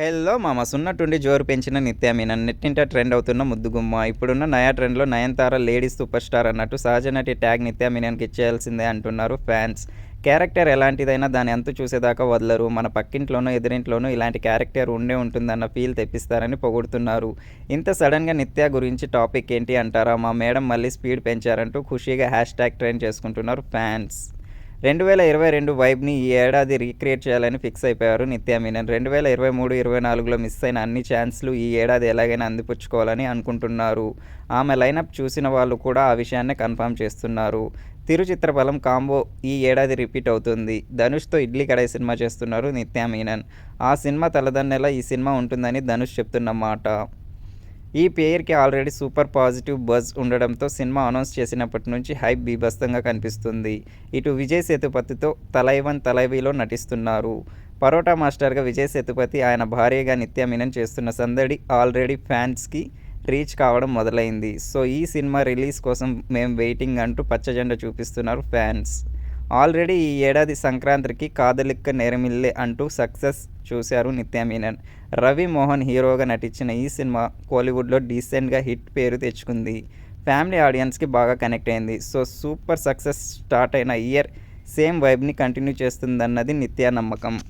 Hello మా సున్నట్టుండి జోరు పెంచిన నిత్య మీనన్ నెట్టింట ట్రెండ్ అవుతున్న ముద్దుగుమ్మ ఇప్పుడున్న నయా ట్రెండ్లో నయనతార లేడీస్ సూపర్ స్టార్ అన్నట్టు సహజ నటి ట్యాగ్ నిత్య మీనన్కి ఇచ్చేయాల్సిందే అంటున్నారు ఫ్యాన్స్. క్యారెక్టర్ ఎలాంటిదైనా దాని అంతు చూసేదాకా వదలరు. మన పక్కింట్లోనూ ఎదురింట్లోనూ ఇలాంటి క్యారెక్టర్ ఉండే ఉంటుందన్న ఫీల్ తెప్పిస్తారని పొగుడుతున్నారు. ఇంత సడన్గా నిత్య గురించి టాపిక్ ఏంటి అంటారా? మా మేడం మళ్ళీ స్పీడ్ పెంచారంటూ ఖుషీగా హ్యాష్ ట్యాగ్ ట్రెండ్ చేసుకుంటున్నారు ఫ్యాన్స్. రెండు వేల ఇరవై రెండు వైబ్ని ఈ ఏడాది రీక్రియేట్ చేయాలని ఫిక్స్ అయిపోయారు నిత్యా మీనన్. రెండు వేల ఇరవై మూడు ఇరవై నాలుగులో మిస్ అయిన అన్ని ఛాన్స్లు ఈ ఏడాది ఎలాగైనా అందిపుచ్చుకోవాలని అనుకుంటున్నారు. ఆమె లైనప్ చూసిన వాళ్ళు కూడా ఆ విషయాన్ని కన్ఫర్మ్ చేస్తున్నారు. తిరు చిత్రఫలం కాంబో ఈ ఏడాది రిపీట్ అవుతుంది. ధనుష్తో ఇడ్లీ కడాయి సినిమా చేస్తున్నారు నిత్యా మీనన్. ఆ సినిమా తలదన్నెల ఈ సినిమా ఉంటుందని ధనుష్ చెప్తున్నమాట ఈ పేరుకి ఆల్రెడీ సూపర్ పాజిటివ్ బజ్ ఉండడంతో సినిమా అనౌన్స్ చేసినప్పటి నుంచి హైప్ బీభత్సంగా కనిపిస్తుంది. ఇటు విజయ్ సేతుపతితో తలైవన్ తలైవిలో నటిస్తున్నారు. పరోటా మాస్టర్గా విజయ్ సేతుపతి ఆయన భార్యగా నిత్య మీనం చేస్తున్న సందడి ఆల్రెడీ ఫ్యాన్స్కి రీచ్ కావడం మొదలైంది. సో ఈ సినిమా రిలీజ్ కోసం మేము వెయిటింగ్ అంటూ పచ్చజెండా చూపిస్తున్నారు ఫ్యాన్స్. ఆల్రెడీ ఈ ఏడాది సంక్రాంతికి కాదలిక్క నేరమిల్లే అంటూ సక్సెస్ చూశారు నిత్యా మీనన్. రవి మోహన్ హీరోగా నటించిన ఈ సినిమా కోలీవుడ్లో డీసెంట్గా హిట్ పేరు తెచ్చుకుంది. ఫ్యామిలీ ఆడియన్స్కి బాగా కనెక్ట్ అయింది. సో సూపర్ సక్సెస్ స్టార్ట్ అయిన ఇయర్ సేమ్ వైబ్ని కంటిన్యూ చేస్తుందన్నది నిత్యా నమ్మకం.